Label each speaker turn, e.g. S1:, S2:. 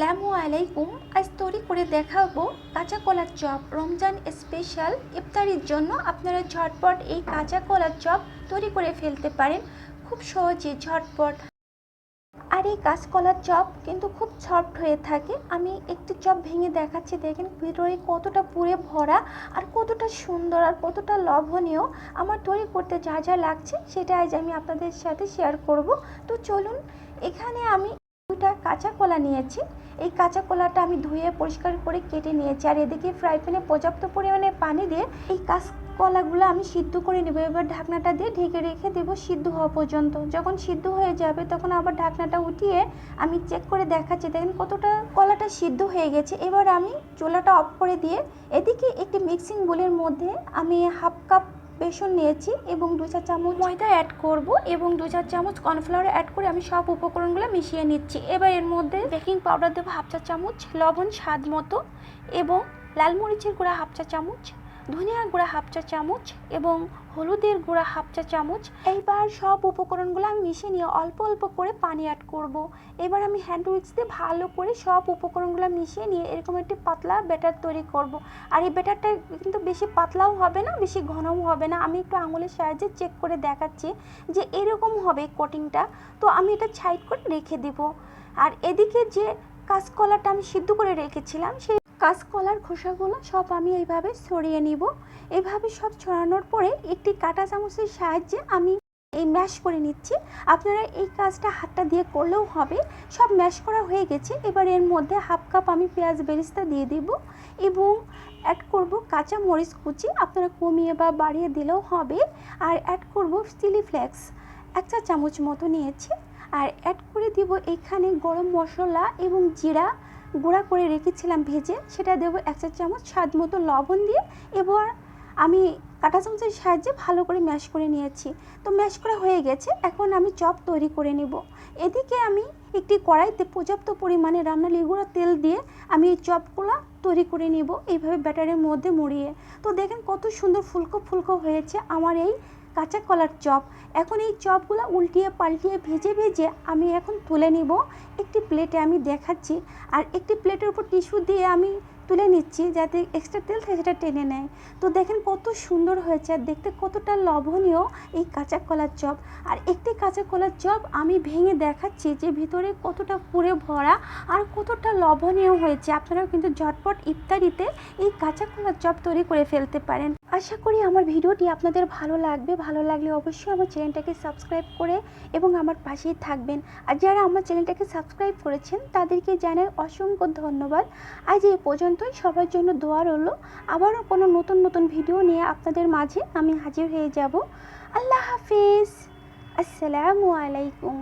S1: আসসালামু আলাইকুম। আজ তৈরি করে দেখাবো কাঁচা কলার চপ। রমজান স্পেশাল ইফতারির জন্য আপনারা ঝটপট এই কাঁচা কলার চপ তৈরি করে ফেলতে পারেন। খুব সহজে, ঝটপট। আর এই কাঁচকলার চপ কিন্তু খুব সফট হয়ে থাকে। আমি একটু চপ ভেঙে দেখাচ্ছি, দেখেন ভিতরে কতটা পুরে ভরা আর কতটা সুন্দর আর কতটা লোভনীয়। আমার তৈরি করতে যা যা লাগছে সেটা আজ আমি আপনাদের সাথে শেয়ার করব। তো চলুন, এখানে আমি কাঁচা কলা নিয়েছি। এই কাঁচা কলাটা আমি ধুয়ে পরিষ্কার করে কেটে নিয়েছি। আর এদিকে ফ্রাই প্যানে পর্যাপ্ত পরিমাণে পানি দিয়ে এই কাঁচ কলাগুলো আমি সিদ্ধ করে নেব। এবার ঢাকনাটা দিয়ে ঢেকে রেখে দেবো সিদ্ধ হওয়া পর্যন্ত। যখন সিদ্ধ হয়ে যাবে তখন আবার ঢাকনাটা উঠিয়ে আমি চেক করে দেখাচ্ছি। দেখেন কতটা কলাটা সিদ্ধ হয়ে গেছে। এবার আমি চোলাটা অফ করে দিয়ে এদিকে একটি মিক্সিং বোলের মধ্যে আমি হাফ কাপ বেসন নিয়েছি এবং দু চার চামচ ময়দা অ্যাড করব এবং দু চার চামচ কর্নফ্লাওয়ার অ্যাড করে আমি সব উপকরণগুলো মিশিয়ে নিচ্ছি। এবার এর মধ্যে বেকিং পাউডার দেবো হাফ চা চামচ লবণ স্বাদ মতো এবং লাল মরিচের গুঁড়া হাফ চা চামচ ধনিয়া গুঁড়া হাফ চা চামচ এবং হলুদের গুঁড়া হাফ চা চামচ এইবার সব উপকরণগুলো আমি মিশিয়ে নিয়ে অল্প অল্প করে পানি অ্যাড করব। এবার আমি হ্যান্ড উইক্স দিয়ে ভালো করে সব উপকরণগুলো মিশিয়ে নিয়ে এরকম একটি পাতলা ব্যাটার তৈরি করব। আর এই ব্যাটারটা কিন্তু বেশি পাতলাও হবে না, বেশি ঘনও হবে না আমি একটু আঙুলের সাহায্যে চেক করে দেখাচ্ছি যে এরকম হবে কোটিংটা তো আমি এটা সাইড করে রেখে দেব আর এদিকে যে কাঁচকলাটা আমি সিদ্ধ করে রেখেছিলাম সেই কাঁচকলার খোসাগুলো সব আমি এইভাবে ছড়িয়ে নিব। এইভাবে সব ছড়ানোর পরে একটি কাঁটা চামচের সাহায্যে আমি এই ম্যাশ করে নিচ্ছি। আপনারা এই কাজটা হাতটা দিয়ে করলেও হবে। সব ম্যাশ করা হয়ে গেছে। এবার এর মধ্যে হাফ কাপ আমি পেঁয়াজ বেরিস্তা দিয়ে দিব এবং অ্যাড করব কাঁচা মরিচ কুচি। আপনারা কমিয়ে বা বাড়িয়ে দিলেও হবে। আর অ্যাড করব চিলি ফ্লেক্স এক চা চামচ মতো নিয়েছি। আর অ্যাড করে দিব এখানে গরম মশলা এবং জিরা। গুঁড়া করে রেখেছিলাম ভেজে, সেটা দেবো এক চা চামচ স্বাদ মতো লবণ দিয়ে। এবার আমি কাঁটা চামচের সাহায্যে ভালো করে ম্যাশ করে নিয়েছি। তো ম্যাশ করা হয়ে গেছে, এখন আমি চপ তৈরি করে নেব। এদিকে আমি একটি কড়াইতে পর্যাপ্ত পরিমাণে রান্না লিগুড়া তেল দিয়ে আমি এই চপগুলো তৈরি করে নেব, এইভাবে ব্যাটারের মধ্যে মুড়িয়ে। তো দেখেন কত সুন্দর ফুলকো ফুলকো হয়েছে, আমার এই কাঁচা কলার চপ। এখন এই চপগুলো উল্টিয়ে পাল্টিয়ে ভেজে ভেজে আমি এখন তুলে নিব। একটি প্লেটে আমি দেখাচ্ছি আর একটি প্লেটের উপর টিস্যু দিয়ে আমি তুলে নিচ্ছি যাতে এক্সট্রা তেল থাকে সেটা টেনে নেয়। তো দেখেন কত সুন্দর হয়েছে আর দেখতে কতটা লোভনীয় এই কাঁচা কলার চপ। আর একটি কাঁচা কলার চপ আমি ভেঙে দেখাচ্ছি যে ভিতরে কতটা পুরে ভরা আর কতটা লবণীয় হয়েছে। আপনারাও কিন্তু ঝটপট ইফতারিতে এই কাঁচা কলার চপ তৈরি করে ফেলতে পারেন। আশা করি আমার ভিডিওটি আপনাদের ভালো লাগবে। ভালো লাগলে অবশ্যই আমার চ্যানেলটাকে সাবস্ক্রাইব করে এবং আমার পাশেই থাকবেন। আর যারা আমার চ্যানেলটাকে সাবস্ক্রাইব করেছেন, তাদেরকে জানাই অসংখ্য ধন্যবাদ। আজ এই পর্যন্তই। সবার জন্য দোয়া রইল। আবারও কোনো নতুন নতুন ভিডিও নিয়ে আপনাদের মাঝে আমি হাজির হয়ে যাব। আল্লাহ হাফিজ। আসসালামু আলাইকুম।